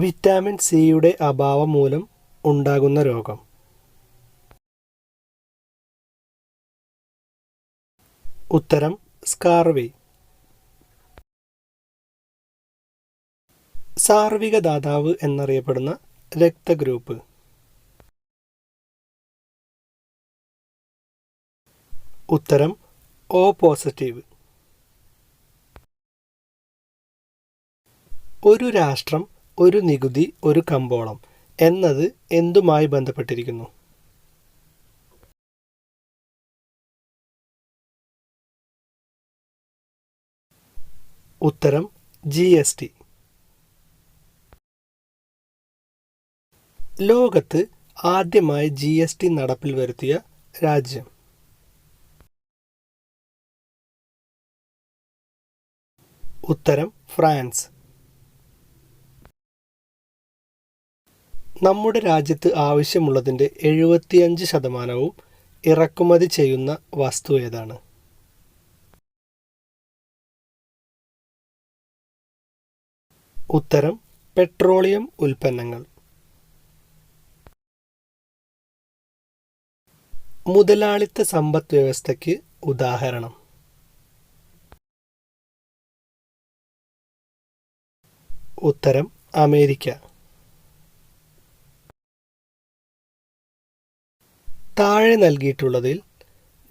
Vitamin സിയുടെ അഭാവം മൂലം ഉണ്ടാകുന്ന രോഗം. ഉത്തരം സ്കാർവി. സാർവിക ദാതാവ് എന്നറിയപ്പെടുന്ന രക്തഗ്രൂപ്പ്. ഉത്തരം ഓ പോസിറ്റീവ്. ഒരു രാഷ്ട്രം ഒരു നികുതി ഒരു കമ്പോളം എന്നത് എന്തുമായി ബന്ധപ്പെട്ടിരിക്കുന്നു? ഉത്തരം ജി എസ് ടി. ലോകത്ത് ആദ്യമായി ജി എസ് ടി നടപ്പിൽ വരുത്തിയ രാജ്യം. ഉത്തരം ഫ്രാൻസ്. നമ്മുടെ രാജ്യത്ത് ആവശ്യമുള്ളതിന്റെ എഴുപത്തിയഞ്ച് ശതമാനവും ഇറക്കുമതി ചെയ്യുന്ന വസ്തു ഏതാണ്? ഉത്തരം പെട്രോളിയം ഉൽപ്പന്നങ്ങൾ. മുതലാളിത്ത സമ്പദ് വ്യവസ്ഥയ്ക്ക് ഉദാഹരണം. ഉത്തരം അമേരിക്ക. താഴെ നൽകിയിട്ടുള്ളതിൽ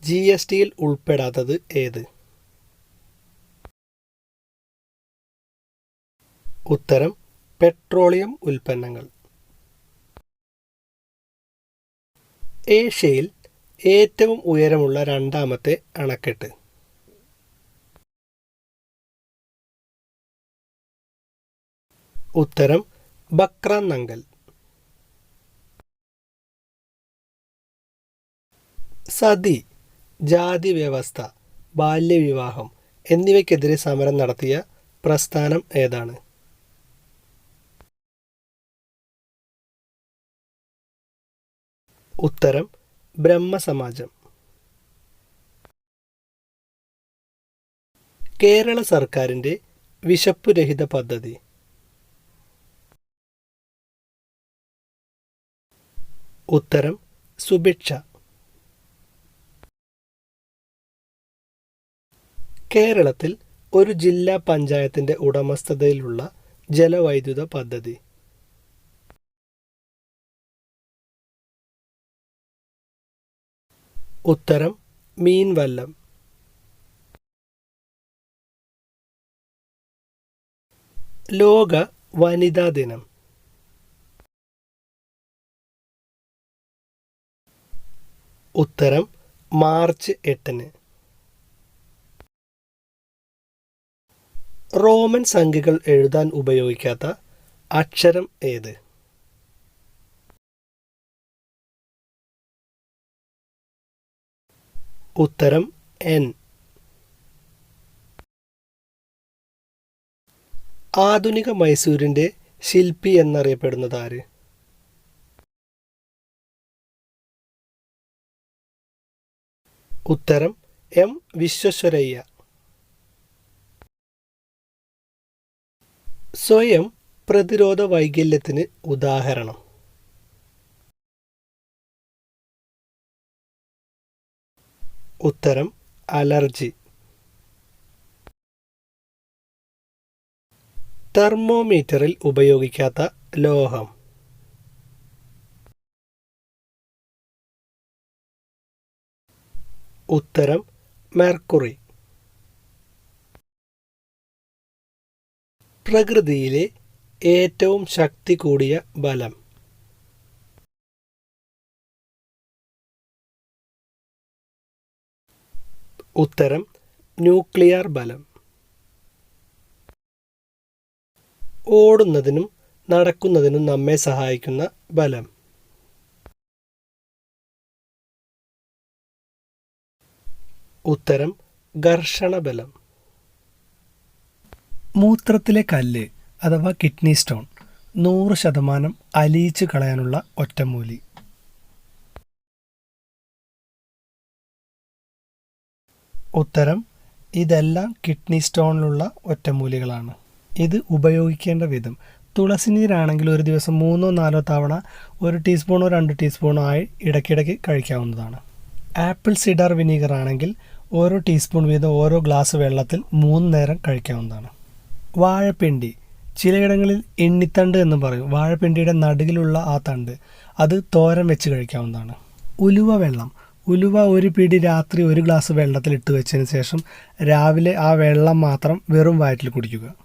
ജി എസ് ടിയിൽ ഉൾപ്പെടാത്തത് ഏത്? ഉത്തരം പെട്രോളിയം ഉൽപ്പന്നങ്ങൾ. ഏഷ്യയിൽ ഏറ്റവും ഉയരമുള്ള രണ്ടാമത്തെ അണക്കെട്ട്. ഉത്തരം ബക്ര നങ്കൽ. സതി ജാതി വ്യവസ്ഥ ബാല്യവിവാഹം എന്നിവയ്ക്കെതിരെ സമരം നടത്തിയ പ്രസ്ഥാനം ഏതാണ്? ഉത്തരം ബ്രഹ്മസമാജം. കേരള സർക്കാരിന്റെ വിശപ്പുരഹിത പദ്ധതി. ഉത്തരം സുഭിക്ഷ. കേരളത്തിൽ ഒരു ജില്ലാ പഞ്ചായത്തിന്റെ ഉടമസ്ഥതയിലുള്ള ജലവൈദ്യുത പദ്ധതി. ഉത്തരം മീൻവല്ലം. ലോക വനിതാ ദിനം. ഉത്തരം മാർച്ച് എട്ടിന്. റോമൻ സംഖ്യകൾ എഴുതാൻ ഉപയോഗിക്കാത്ത അക്ഷരം ഏത്? ഉത്തരം എൻ ആധുനിക മൈസൂരിന്റെ ശില്പി എന്നറിയപ്പെടുന്നത് ആര്? ഉത്തരം എം വിശ്വസ്വരയ്യ സ്വയം പ്രതിരോധ വൈകല്യത്തിന് ഉദാഹരണം. ഉത്തരം അലർജി. തെർമോമീറ്ററിൽ ഉപയോഗിക്കാത്ത ലോഹം. ഉത്തരം മെർക്കുറി. പ്രകൃതിയിലെ ഏറ്റവും ശക്തി കൂടിയ ബലം. ഉത്തരം ന്യൂക്ലിയർ ബലം. ഓടുന്നതിനും നടക്കുന്നതിനും നമ്മെ സഹായിക്കുന്ന ബലം. ഉത്തരം ഘർഷണബലം മൂത്രത്തിലെ കല്ല് അഥവാ കിഡ്നി സ്റ്റോൺ നൂറ് ശതമാനം അലിയിച്ച് കളയാനുള്ള ഒറ്റമൂലി. ഉത്തരം ഇതെല്ലാം കിഡ്നി സ്റ്റോണിലുള്ള ഒറ്റമൂലികളാണ്. ഇത് ഉപയോഗിക്കേണ്ട വിധം തുളസി നീരാണെങ്കിൽ ഒരു ദിവസം മൂന്നോ നാലോ തവണ ഒരു ടീസ്പൂണോ രണ്ട് ടീസ്പൂണോ ആയി ഇടയ്ക്കിടയ്ക്ക് കഴിക്കാവുന്നതാണ്. ആപ്പിൾ സിഡാർ വിനീഗർ ആണെങ്കിൽ ഓരോ ടീസ്പൂൺ വീതം ഓരോ ഗ്ലാസ് വെള്ളത്തിൽ മൂന്ന് നേരം കഴിക്കാവുന്നതാണ്. വാഴപ്പിണ്ടി. ചിലയിടങ്ങളിൽ എണ്ണിത്തണ്ട് എന്ന് പറയും. വാഴപ്പിണ്ടിയുടെ നടുകിലുള്ള ആ തണ്ട്. അത് തോരൻ വെച്ച് കഴിക്കാവുന്നതാണ്. ഉലുവ വെള്ളം. ഉലുവ ഒരു പിടി രാത്രി ഒരു ഗ്ലാസ് വെള്ളത്തിൽ ഇട്ട് വെച്ചതിന് ശേഷം രാവിലെ ആ വെള്ളം മാത്രം വെറും വയറ്റിൽ കുടിക്കുക.